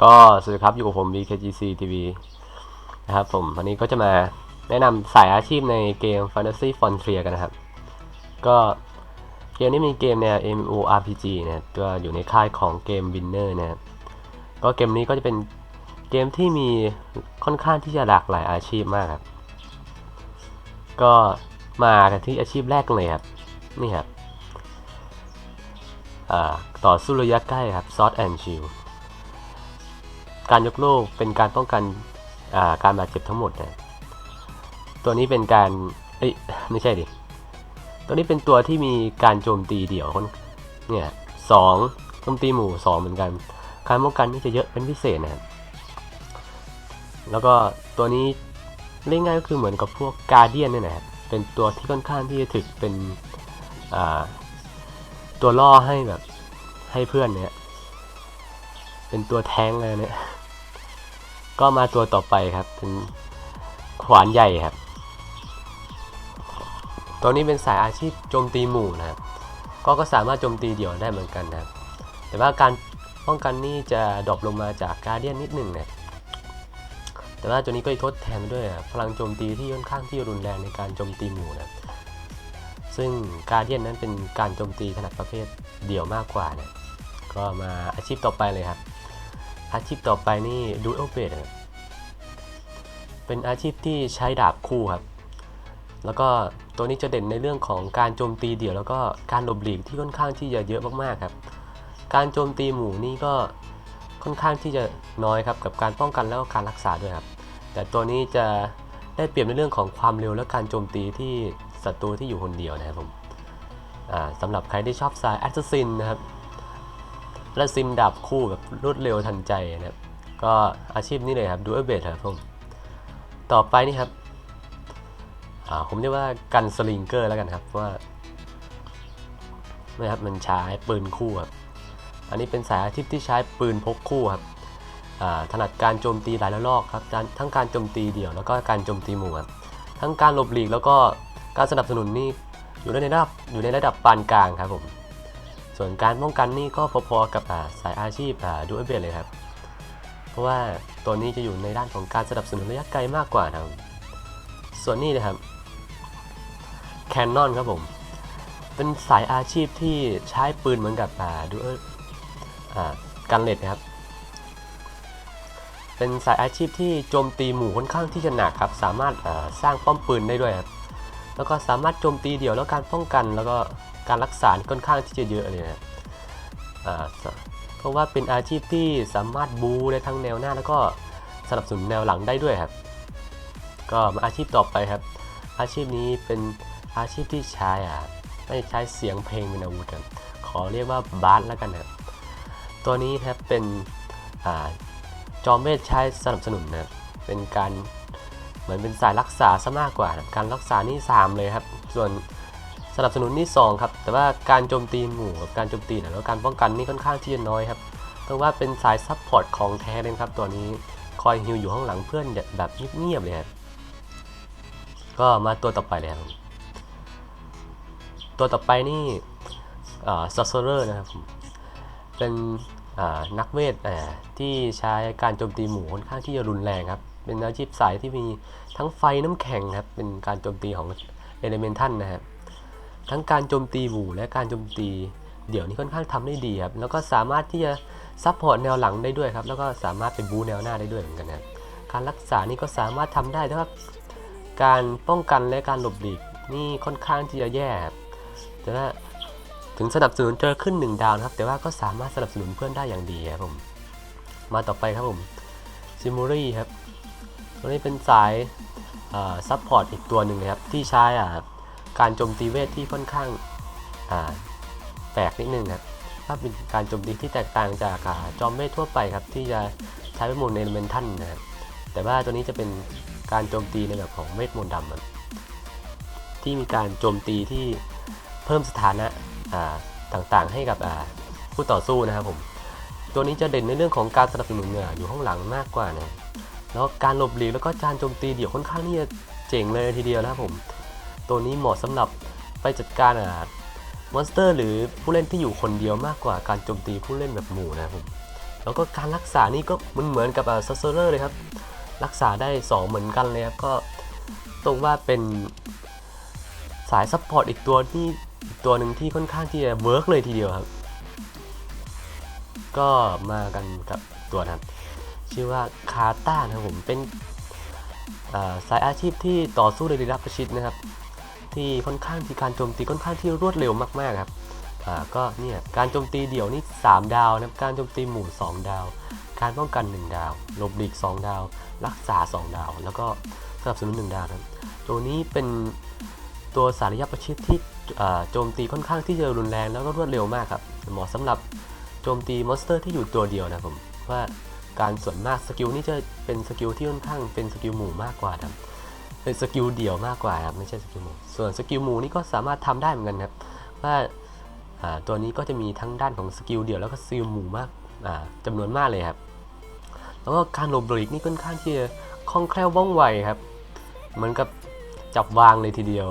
ก็สวัสดีครับอยู่กับผม BKGC TV นะครับผมวันนี้ก็จะมาแนะนำสายอาชีพในเกม Fantasy Frontier กันนะครับ ก็เกมนี้เป็นเกมแนว MMORPG นะครับก็อยู่ในค่ายของเกม Winner นะครับก็เกมนี้ก็จะเป็นเกมที่มีค่อนข้างที่จะหลากหลายอาชีพมากครับ ก็มากันที่อาชีพแรกเลยครับนี่ครับต่อสู้ระยะใกล้ครับ Sword and Shield การยกโล่เป็นการป้องกันาการบาดเจ็บทั้งหมดนะตัวนี้เป็นการเอ้ยไม่ใช่ดิตัวนี้เป็นตัวที่มีการโจมตีเดี่ยวคนเนี่ยสองโจมตีหมู่สองเหมือนกัน การป้องกันนี่จะเยอะเป็นพิเศษนะครับแล้วก็ตัวนี้เล่นง่ายก็คือเหมือนกับพวกการเดียนเนี่ยนะครับเป็นตัวที่ค่อนข้างที่จะถึกเป็นตัวล่อให้แบบให้เพื่อนเนี่ยเป็นตัวแท้งเลยเนี่ย ก็มาตัวต่อไปครับ เป็นขวานใหญ่ครับ ตัวนี้เป็นสายอาชีพโจมตีหมู่นะครับ ก็ก็สามารถโจมตีเดี่ยวได้เหมือนกันนะครับ แต่ว่าการป้องกันนี่จะดรอปลงมาจากการเดียนนิดหนึ่งนะแต่ว่าตัวนี้ก็ทดแทนไปด้วยพลังโจมตีที่ค่อนข้างที่รุนแรงในการโจมตีหมู่นะซึ่งการเดียนนั้นเป็นการโจมตีขนาดประเภทเดี่ยวมากกว่านะก็มาอาชีพต่อไปเลยครับ อาชีพต่อไปนี่ดูเอลเบด เป็นอาชีพที่ใช้ดาบคู่ครับ แล้วก็ตัวนี้จะเด่นในเรื่องของการโจมตีเดี่ยวแล้วก็การหลบหลีกที่ค่อนข้างที่จะเยอะมากๆครับ การโจมตีหมู่นี่ก็ค่อนข้างที่จะน้อยครับกับการป้องกันแล้วก็การรักษาด้วยครับ แต่ตัวนี้จะได้เปรียบในเรื่องของความเร็วและการโจมตีที่ศัตรูที่อยู่คนเดียวนะครับผมสำหรับใครที่ชอบสายแอสซัสซินนะครับและซิมดาบคู่แบบรวดเร็วทันใจนะครับ ก็อาชีพนี้เลยครับดูเอเบทครับผม ต่อไปนี่ครับอ่าผมเรียกว่ากันสลิงเกอร์แล้วกันครับว่านะครับมันใช้ปืนคู่ครับอันนี้เป็นสายอาชีพที่ใช้ปืนพกคู่ครับอ่าถนัดการโจมตีหลายระลอกครับการทั้งการโจมตีเดี่ยวแล้วก็การโจมตีหมู่ครับทั้งการหลบหลีกแล้วก็การสนับสนุนนี่อยู่ในระดับอยู่ในระดับปานกลางครับผมส่วนการป้องกันนี่ก็พอๆกับสายอาชีพดูเอเบเลยครับ เพราะว่าตัวนี้จะอยู่ในด้านของการสนับสนุนระยะไกลมากกว่าครับ ส่วนนี้นะครับแคนนอนครับผม เป็นสายอาชีพที่ใช้ปืนเหมือนกับดูเอกันเล็ดนะครับ เป็นสายอาชีพที่โจมตีหมู่ค่อนข้างที่จะหนักครับ สามารถสร้างป้อมปืนได้ด้วยครับ แล้วก็สามารถโจมตีเดี่ยวแล้วการป้องกัน แล้วก็การรักษาค่อนข้างที่จะเยอะเลยนะอ่า เพราะว่าเป็นอาชีพที่สามารถบูได้ทั้งแนวหน้าแล้วก็สนับสนุนแนวหลังได้ด้วยครับ ก็มาอาชีพต่อไปครับ อาชีพนี้เป็นอาชีพที่ใช้อะไม่ใช้เสียงเพลงเป็นอาวุธครับขอเรียกว่าบาสแล้วกันครับตัวนี้ครับเป็นอ่าจอมเวทใช้สนับสนุนนะครับเป็นการเหมือนเป็นสายรักษาซะมากกว่าครับการรักษานี่3เลยครับ ส่วน สนับสนุนนี่2ครับ แต่ว่าการโจมตีหมู่กับการโจมตีแล้วการป้องกันนี่ค่อนข้างที่จะน้อยครับเพราะว่าเป็นสายซับพอร์ตของแท้เลยครับตัวนี้คอยฮิวอยู่ข้างหลังเพื่อนแบบเงียบๆเลยครับก็มาตัวต่อไปเลยครับตัวต่อไปนี่ซัสเซอร์นะครับเป็นนักเวทที่ใช้การโจมตีหมู่ค่อนข้างที่จะรุนแรงครับ เป็นอาชีพสายที่มีทั้งไฟน้ำแข็งครับ เป็นการโจมตีของเอเลเมนทัลนะครับ ทั้งการโจมตีหมู่และการโจมตี เดี๋ยวนี้ค่อนข้างทำได้ดีครับ แล้วก็สามารถที่จะซับพอร์ตแนวหลังได้ด้วยครับ แล้วก็สามารถเป็นบูแนวหน้าได้ด้วยเหมือนกันนะครับ การรักษานี่ก็สามารถทำได้แต่ว่าการป้องกันและการหลบหลีกนี่ค่อนข้างที่จะแย่ครับแต่ว่าถึงสนับสนุนเจอขึ้น 1 ดาวนะครับ แต่ว่าก็สามารถสนับสนุนเพื่อนได้อย่างดีครับผม มาต่อไปครับผมซิมูรี่ครับตัวนี้เป็นสายซับพอร์ตอีกตัวหนึ่งนะครับที่ใช้อ่า การโจมตีเวทที่ค่อนข้างแปลกนิดนึงครับถ้าเป็นการโจมตีที่แตกต่างจากจอมเวททั่วไปครับ ที่จะใช้เวทมนต์เอลเมนทัลนะครับแต่ว่าตัวนี้จะเป็นการโจมตีในแบบของเวทมนต์ดำที่มีการโจมตีที่เพิ่มสถานะต่างๆ ให้กับผู้ต่อสู้นะครับผมตัวนี้จะเด่นในเรื่องของการสนับสนุนเนี่ยอยู่ข้างหลังมากกว่านะแล้วการหลบหลีกแล้วก็การโจมตีเดี่ยวค่อนข้างที่จะเจ๋งเลยทีเดียวนะครับผม ตัวนี้เหมาะสำหรับไปจัดการมอนสเตอร์ หรือผู้เล่นที่อยู่คนเดียวมากกว่าการโจมตีผู้เล่นแบบหมู่นะครับผมแล้วก็การรักษานี่ก็มือนเหมือนกับซัสเซอร์เลยครับ รักษาได้ 2 เหมือนกันเลยครับ ก็ตรงว่าเป็นสายซัพพอร์ตอีกตัวที่อตัวหนึ่งที่ค่อนข้างที่จะเวิร์กเลยทีเดียวครับ ก็มากันกับตัวนั้นชื่อว่าคาต้านะครับผมเป็นสายอาชีพที่ต่อสู้ในระดับประชิดนะครับ ที่ค่อนข้างที่การโจมตีค่อนข้างที่รวดเร็วมากๆครับอ่าก็เนี่ยการโจมตีเดี่ยวนี่ 3 ดาวนะครับการโจมตีหมู่ 2 ดาว การป้องกัน 1 ดาวหลบหลีก 2 ดาว รักษา 2 ดาว แล้วก็สนับสนุน 1 ดาวนะครับตัวนี้เป็นตัวสาระยะประชิดที่โจมตีค่อนข้างที่จะรุนแรงแล้วก็รวดเร็วมากครับเหมาะสำหรับโจมตีมอนสเตอร์ที่อยู่ตัวเดียวนะผมว่าการส่วนมากสกิลนี่จะเป็นสกิลที่ค่อนข้างเป็นสกิลหมู่มากกว่าครับ เป็นสกิลเดี่ยวมากกว่าครับไม่ใช่สกิลหมู่ส่วนสกิลหมู่นี่ก็สามารถทำได้เหมือนกันครับว่าตัวนี้ก็จะมีทั้งด้านของสกิลเดี่ยวแล้วก็สกิลหมู่มากอ่าจำนวนมากเลยครับ แล้วก็การหลบหลีกนี่ค่อนข้างที่จะคล่องแคล่วว่องไวครับ เหมือนกับจับวางเลยทีเดียว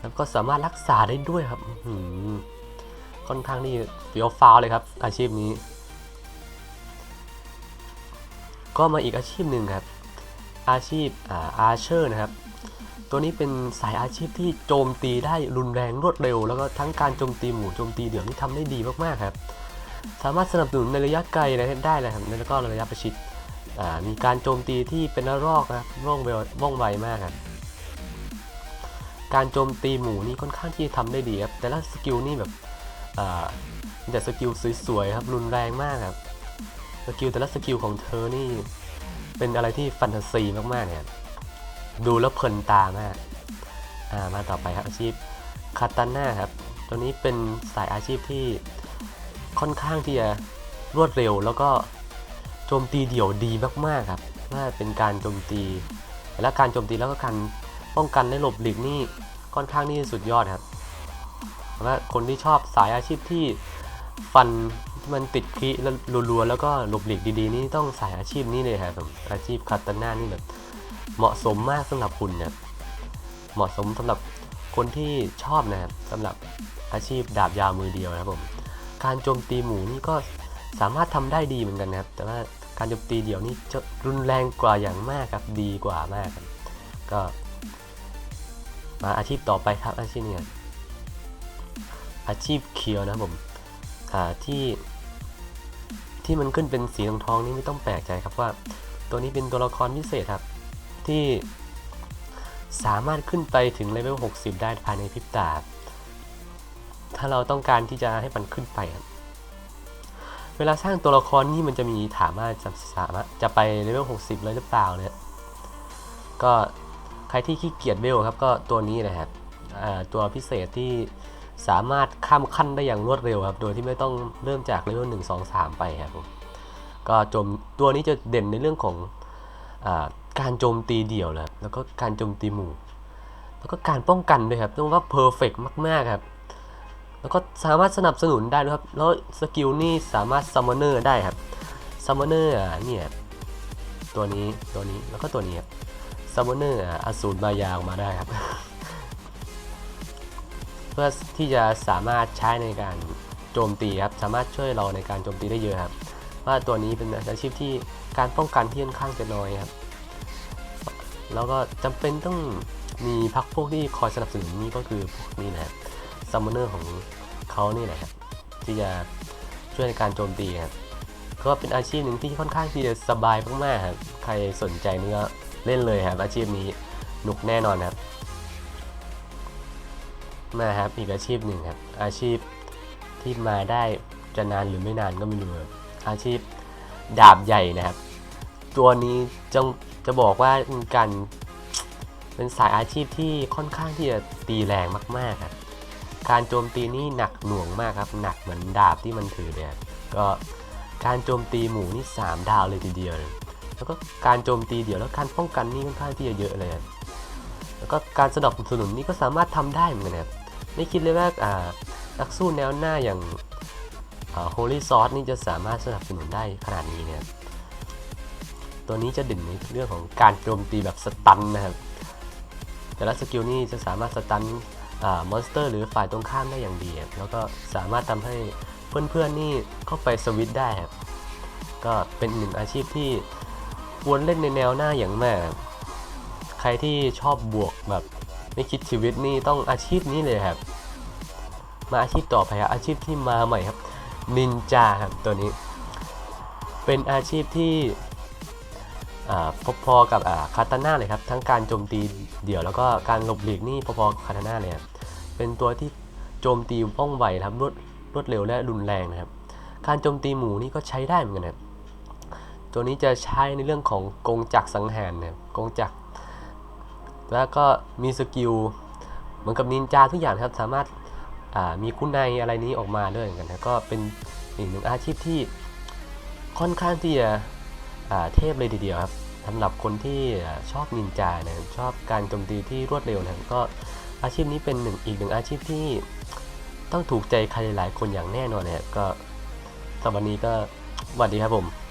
แล้วก็สามารถรักษาได้ด้วยครับค่อนข้างที่เฟี้ยวฟ้าวเลยครับ อาชีพนี้ ก็มาอีกอาชีพหนึ่งครับ อาชีพอาอาเชอร์นะครับ ตัวนี้เป็นสายอาชีพที่โจมตีได้รุนแรงรวดเร็ว แล้วก็ทั้งการโจมตีหมู่โจมตีเดี่ยวนี่ทำได้ดีมากๆครับ สามารถสนับสนุนในระยะไกลได้เลยครับแล้วก็ระยะประชิดมีการโจมตีที่เป็นระลอกนะครับว่องไวว่องไวมากครับการโจมตีหมู่นี่ค่อนข้างที่จะทำได้ดีครับแต่ละสกิลนี่แบบแต่สกิลสวยๆครับรุนแรงมากครับสกิลแต่ละสกิลของเธอนี่ เป็นอะไรที่แฟนตาซีมากๆเนี่ยดูแล้วเพลินตามากอ่ามาต่อไปครับอาชีพคาตาน่าครับตัวนี้เป็นสายอาชีพที่ค่อนข้างที่จะรวดเร็ว แล้วก็โจมตีเดี่ยวดีมากๆครับว่าเป็นการโจมตีและการโจมตีแล้วก็การป้องกันและหลบหลีกนี่ค่อนข้างนี่สุดยอดครับว่าคนที่ชอบสายอาชีพที่ฟัน มันติดคลิแล้วรัวๆแล้วก็หลบหลีกดีๆ นี่ต้องสายอาชีพนี้เลยครับผมอาชีพคาตาน่านี่แบบเหมาะสมมากสำหรับคุณนะครับเหมาะสมสำหรับคนที่ชอบนะครับสำหรับอาชีพดาบยาวมือเดียวนะครับผม การโจมตีหมูนี่ก็สามารถทำได้ดีเหมือนกันนะครับ แต่ว่าการโจมตีเดี่ยวนี่จะรุนแรงกว่าอย่างมากครับดีกว่ามากครับก็ มาอาชีพต่อไปครับอาชีพเนี่ยอาชีพเคียวนะครับผมอ่าที่ ที่มันขึ้นเป็นสีทองทองๆนี่ไม่ต้องแปลกใจครับว่า ตัวนี้เป็นตัวละครพิเศษครับที่สามารถขึ้นไปถึงเลเวล 60 ได้ภายในพริบตา ถ้าเราต้องการที่จะให้มันขึ้นไปครับเวลาสร้างตัวละครนี่มันจะมีถามว่าจะสามารถจะไปเลเวล 60 เลยหรือเปล่าเนี่ยก็ใครที่ขี้เกียจเวลครับก็ตัวนี้นะครับตัวพิเศษที่ สามารถข้ามขั้นได้อย่างรวดเร็วครับ โดยที่ไม่ต้องเริ่มจากเลเวล1 2 3ไปครับผมก็โจมตัวนี้จะเด่นในเรื่องของอการโจมตีเดี่ยวนะครับแล้วก็การโจมตีหมู่ แล้วก็การป้องกันด้วยครับต้องว่าเพอร์เฟกมากๆครับ แล้วก็สามารถสนับสนุนได้ด้วยครับ แล้วสกิลนี่สามารถซัมมอนเนอร์ได้ครับซัมมอนเนอร์เนี่ยตัวนี้ตัวนี้แล้วก็ตัวนี้ครับซัมมอนเนอร์อสูรมายาออกมาได้ครับ เพื่อที่จะสามารถใช้ในการโจมตีครับสามารถช่วยเราในการโจมตีได้เยอะครับ ว่าตัวนี้เป็นอาชีพที่การป้องกันที่ค่อนข้างจะน้อยครับ แล้วก็จำเป็นต้องมีพักพวกที่คอยสนับสนุนนี่ก็คือพวกนี้นะครับซัมมอนเนอร์ของเขานี่แหละครับที่จะช่วยในการโจมตีครับก็เป็นอาชีพหนึ่งที่ค่อนข้างที่จะสบายมากๆครับใครสนใจนี่ก็เล่นเลยครับอาชีพนี้หนุกแน่นอนครับ มาครับอีกอาชีพหนึ่งครับ อาชีพที่มาได้จะนานหรือไม่นานก็ไม่รู้อาชีพดาบใหญ่นะครับ ตัวนี้จะจะบอกว่าเป็นการเป็นสายอาชีพที่ค่อนข้างที่จะตีแรงมากๆครับการโจมตีนี่หนักหน่วงมากครับ หนักเหมือนดาบที่มันถือเลยครับก็การโจมตีหมูนี่ 3 ดาวเลยทีเดียว แล้วก็การโจมตีเดี่ยวแล้วการป้องกันนี่ค่อนข้างที่จะเยอะเลย แล้วก็การสนับสนุนนี่ก็สามารถทำได้เหมือนกันครับ ไม่คิดเลยว่าอ่านักสู้แนวหน้าอย่างโฮลี่ซอสนี่จะสามารถสนับสนุนได้ขนาดนี้เนี่ยตัวนี้จะเด่นในเรื่องของการโจมตีแบบสตันนะครับ แต่ละสกิลนี่จะสามารถสตันมอนสเตอร์หรือฝ่ายตรงข้ามได้อย่างดี แล้วก็สามารถทำให้เพื่อนๆนี่เข้าไปสวิตได้ครับ ก็เป็นหนึ่งอาชีพที่ควรเล่นในแนวหน้าอย่างมากใครที่ชอบบวกแบบ ไม่คิดชีวิตนี่ต้องอาชีพนี้เลยครับ มาอาชีพต่อไปครับอาชีพที่มาใหม่ครับนินจาครับตัวนี้ เป็นอาชีพที่พอๆกับอ่าคาตาน่าเลยครับทั้งการโจมตีเดี่ยวแล้วก็การหลบหลีกนี่พอๆกับคาตาน่าเลยครับเป็นตัวที่โจมตีว่องไวครับรวดรวดเร็วและรุนแรงนะครับ การโจมตีหมูนี่ก็ใช้ได้เหมือนกันนะครับตัวนี้จะใช้ในเรื่องของกงจักรสังหารนะครับกงจักร แล้วก็มีสกิลเหมือนกับนินจาทุกอย่างครับสามารถมีคุณในอะไรนี้ออกมาด้วยเหมือนกันนะก็เป็นอีกหนึ่งอาชีพที่ค่อนข้างที่จะเทพเลยทีเดียวครับสำหรับคนที่ชอบนินจานะครับชอบการโจมตีที่รวดเร็วนะครับก็อาชีพนี้เป็นหนึ่งอีกหนึ่งอาชีพที่ต้องถูกใจใครหลายคนอย่างแน่นอนนะครับก็สำหรับวันนี้ก็สวัสดีครับผม